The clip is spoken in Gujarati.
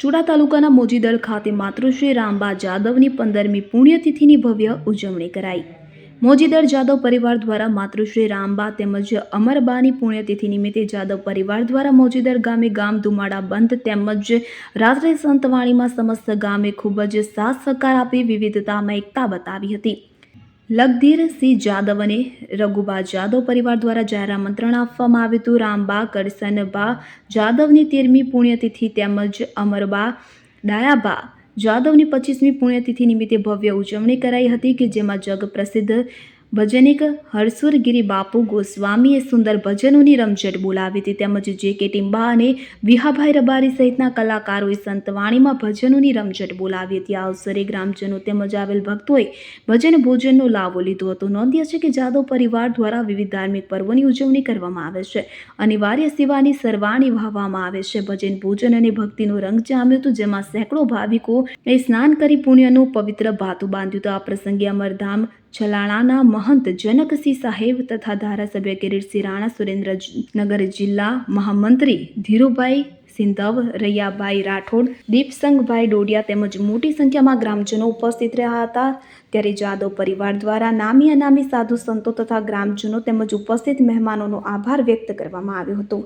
ચુડા તાલુકાના મોજીદળ ખાતે માતૃશ્રી રામબા જાદવની પંદરમી પુણ્યતિથિની ભવ્ય ઉજવણી કરાઈ. મોજીદળ જાદવ પરિવાર દ્વારા માતૃશ્રી રામબા તેમજ અમરબાની પુણ્યતિથિ નિમિત્તે જાદવ પરિવાર દ્વારા મોજીદર ગામે ગામ ધુમાડા બંધ તેમજ રાત્રે સંતવાણીમાં સમસ્ત ગામે ખૂબ જ સાથ સહકાર આપી વિવિધતામાં એકતા બતાવી હતી. લગધીરસિંહ જાદવ અને રઘુબા જાદવ પરિવાર દ્વારા જાહેર આમંત્રણ આપવામાં આવ્યું હતું. રામબા, કરસનબા જાદવની તેરમી પુણ્યતિથિ તેમજ અમરબા, ડાયાબા જાદવની પચીસમી પુણ્યતિથિ નિમિત્તે ભવ્ય ઉજવણી કરાઈ હતી કે જેમાં જગ પ્રસિદ્ધ ભજનિક હરસુરગીરી બાપુ ગોસ્વામીએ સુંદર ભજનોની રમઝટ બોલાવી હતી. તેમજ જે કે ટિમ્બા અને વિહાભાઈ રબારી સહિતના કલાકારોએ સંતવાણીમાં ભજનોની રમઝટ બોલાવી હતી. આ અવસરે ગ્રામજનો તેમજ આવેલ ભક્તોએ ભજન ભોજનનો લાભો લીધો હતો. નોંધ્ય છે કે જાદવ પરિવાર દ્વારા વિવિધ ધાર્મિક પર્વોની ઉજવણી કરવામાં આવે છે. અનિવાર્ય સેવાની સરવાણી વહાવવામાં આવે છે. ભજન ભોજન અને ભક્તિનો રંગ જામ્યો હતો, જેમાં સેંકડો ભાવિકો એ સ્નાન કરી પુણ્યનું પવિત્ર ભાતું બાંધ્યું હતું. આ પ્રસંગે અમરધામ છલાણાના મહંત જનકસિંહ સાહેબ તથા ધારાસભ્ય કિરીટસિંહ રાણા, સુરેન્દ્રનગર જિલ્લા મહામંત્રી ધીરુભાઈ સિંધવ, રૈયાભાઈ રાઠોડ, દીપસંગભાઈ ડોડિયા તેમજ મોટી સંખ્યામાં ગ્રામજનો ઉપસ્થિત રહ્યા હતા. ત્યારે જાદવ પરિવાર દ્વારા નામી અનામી સાધુ સંતો તથા ગ્રામજનો તેમજ ઉપસ્થિત મહેમાનોનો આભાર વ્યક્ત કરવામાં આવ્યો હતો.